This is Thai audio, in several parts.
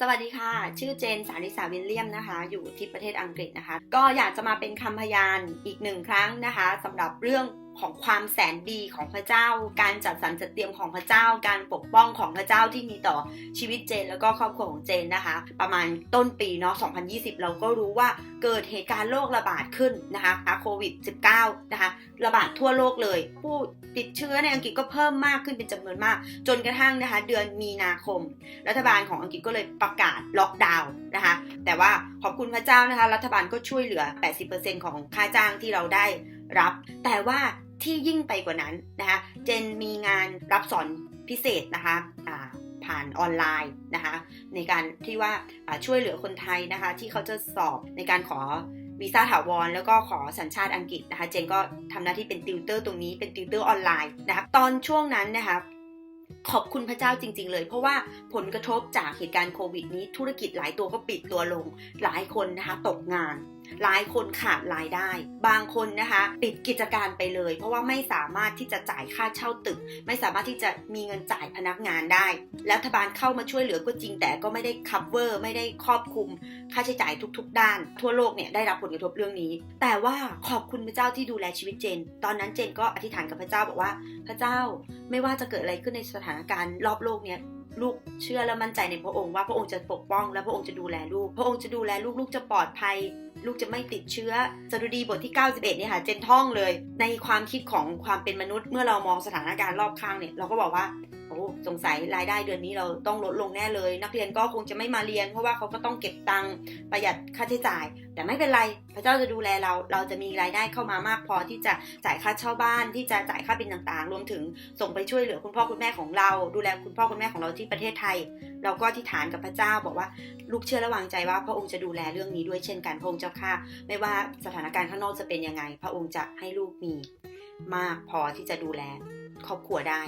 สวัสดีค่ะ ชื่อเจนสาริสาวิลเลียมนะคะ อยู่ที่ประเทศอังกฤษนะคะ ก็อยากจะมาเป็นคำพยานอีกหนึ่งครั้งนะคะสำหรับเรื่อง ของความแสนดีของพระเจ้า การจัดสรรจัดเตรียมของพระเจ้า การปกป้องของพระเจ้าที่มีต่อชีวิตเจน แล้วก็ครอบครัวของเจนนะคะ ประมาณต้นปีเนาะ 2020 เราก็รู้ว่าเกิดเหตุการณ์โรคระบาดขึ้นนะคะโควิด -19 นะคะ ระบาดทั่วโลกเลย ผู้ติดเชื้อในอังกฤษก็เพิ่มมากขึ้นเป็นจำนวนมาก จนกระทั่งนะคะเดือนมีนาคม รัฐบาลของอังกฤษก็เลยประกาศล็อกดาวน์นะคะ แต่ว่าขอบคุณพระเจ้านะคะ รัฐบาลก็ช่วยเหลือ 80%ของค่าจ้างที่เราได้รับ แต่ว่า ที่ยิ่งไปกว่านั้นนะคะเจนมีงานรับสอนพิเศษนะคะผ่านออนไลน์นะคะในการที่ว่าช่วยเหลือคนไทยนะคะที่เขาจะสอบในการขอวีซ่าถาวรแล้วก็ขอสัญชาติอังกฤษนะคะ เจนก็ทำหน้าที่เป็นติวเตอร์ตรงนี้เป็นติวเตอร์ออนไลน์นะคะตอนช่วงนั้นนะคะ ขอบคุณพระเจ้าจริง ๆ เลย เพราะว่าผลกระทบจากเหตุการณ์โควิดนี้ ธุรกิจหลายตัวก็ปิดตัวลง หลายคนนะคะตกงาน หลายคนขาดรายได้ บางคนนะคะปิดกิจการไปเลย เพราะว่าไม่สามารถที่จะจ่ายค่าเช่าตึก ไม่สามารถที่จะมีเงินจ่ายพนักงานได้รัฐบาลเข้ามาช่วยเหลือก็จริงแต่ก็ไม่ได้ cover ไม่ได้ครอบคลุม ค่าใช้จ่ายทุก ๆ ด้าน ทั่วโลกเนี่ยได้รับผลกระทบเรื่องนี้ แต่ว่าขอบคุณพระเจ้าที่ดูแลชีวิตเจน ตอนนั้นเจนก็อธิษฐานกับพระเจ้าบอกว่า พระเจ้าไม่ว่าจะเกิดอะไรขึ้นในสถานการณ์รอบโลกเนี้ยลูกเชื่อและมั่นใจในพระองค์ว่าพระองค์จะปกป้องและพระองค์จะดูแลลูก พระองค์จะดูแลลูกลูกจะปลอดภัย ลูกจะไม่ติดเชื้อสดุดีบทที่ 91เนี่ยค่ะเจนท่องเลย ในความคิดของความเป็นมนุษย์เมื่อเรามองสถานการณ์รอบข้างเนี่ยเราก็บอกว่าโอ้สงสัยรายได้เดือนนี้เราต้องลดลงแน่เลย นักเรียนก็คงจะไม่มาเรียน เพราะว่าเขาก็ต้องเก็บตังค์ประหยัดค่าใช้จ่าย แต่ไม่เป็นไร พระเจ้าจะดูแลเรา เราจะมีรายได้เข้ามามากพอที่จะจ่ายค่าเช่าบ้าน ที่จะจ่ายค่าบินต่างๆ รวมถึงส่งไปช่วยเหลือคุณพ่อคุณแม่ของเรา ดูแลคุณพ่อคุณแม่ของเราที่ประเทศไทย เราก็ที่ฐานกับพระเจ้าบอกว่าลูกเชื่อและวางใจว่า พระองค์จะดูแลเรื่องนี้ด้วยเช่นกันพระองค์เจ้าค่ะไม่ว่าสถานการณ์ข้างนอกจะเป็นยังไง พระองค์จะให้ลูกมี มากพอที่จะดูแลครอบครัวได้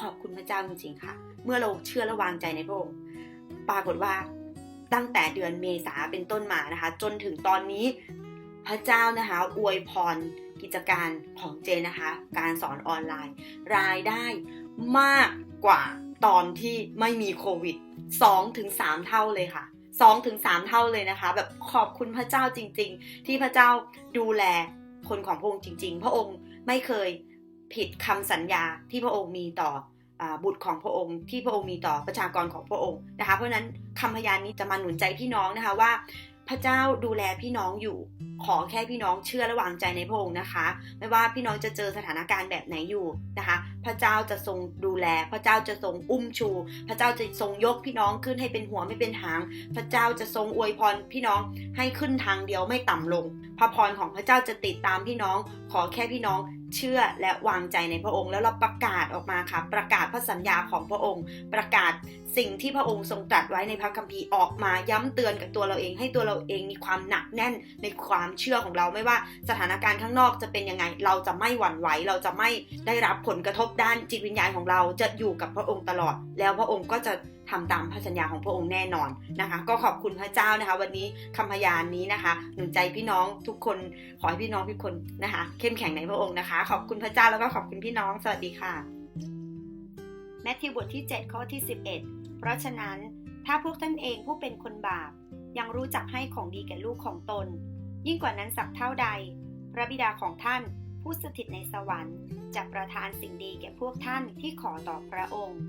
ขอบคุณพระเจ้าจริง ๆ ค่ะ เมื่อเราเชื่อและวางใจในพระองค์ปรากฏว่าตั้งแต่เดือนเมษาเป็นต้นมานะคะ จนถึงตอนนี้พระเจ้านะคะอวยพรกิจการของเจนะคะ การสอนออนไลน์ รายได้มากกว่าตอนที่ไม่มีโควิด2-3ถึงเท่าเลยค่ะ2-3ถึงเท่าเลยนะคะ แบบขอบคุณพระเจ้าจริง ๆ ที่พระเจ้าดูแลคนของพระองค์จริง ๆ พระองค์ไม่เคย ผิดคำสัญญาที่พระองค์มีต่ออบุตรของพระองค์ที่พระองค์มีต่อประชากรของพระองค์นะคะ เพราะฉะนั้นคำพยานนี้จะมาหนุนใจพี่น้องนะคะว่า พระเจ้าดูแลพี่น้องอยู่ ขอแค่พี่น้องเชื่อและวางใจในพระองค์นะคะ ไม่ว่าพี่น้องจะเจอสถานการณ์แบบไหนอยู่นะคะ พระเจ้าจะทรงดูแล พระเจ้าจะทรงอุ้มชู พระเจ้าจะทรงยกพี่น้องขึ้นให้เป็นหัวไม่เป็นหาง พระเจ้าจะทรงอวยพรพี่น้องให้ขึ้นทางเดียวไม่ต่ำลง พระพรของพระเจ้าจะติดตามพี่น้องขอแค่พี่น้องเชื่อและวางใจในพระองค์ แล้วเราประกาศออกมาค่ะ ประกาศพระสัญญาของพระองค์ ประกาศสิ่งที่พระองค์ทรงตรัสไว้ในพระคัมภีร์ออกมาย้ำเตือนกับตัวเราเอง ให้ตัวเราเองมีความหนักแน่นในความเชื่อของเราไม่ว่าสถานการณ์ข้างนอกจะเป็นยังไง เราจะไม่หวั่นไหวเราจะไม่ได้รับผลกระทบด้านจิตวิญญาณของเราจะอยู่กับพระองค์ตลอด แล้วพระองค์ก็จะ ทำตามพระสัญญาของพระองค์แน่นอนนะคะ ก็ขอบคุณพระเจ้านะคะ วันนี้คำพยานนี้นะคะ หนุนใจพี่น้องทุกคนขอให้พี่น้องทุกคนนะคะ เข้มแข็งในพระองค์นะคะ ขอบคุณพระเจ้าแล้วก็ขอบคุณพี่น้องสวัสดีค่ะแมทธิวบทที่ 7 ข้อที่ 11 เพราะฉะนั้นถ้าพวกท่านเองผู้เป็นคนบาป ยังรู้จักให้ของดีแก่ลูกของตน ยิ่งกว่านั้นสักเท่าใด พระบิดาของท่านผู้สถิตในสวรรค์จะประทานสิ่งดีแก่พวกท่านที่ขอต่อพระองค์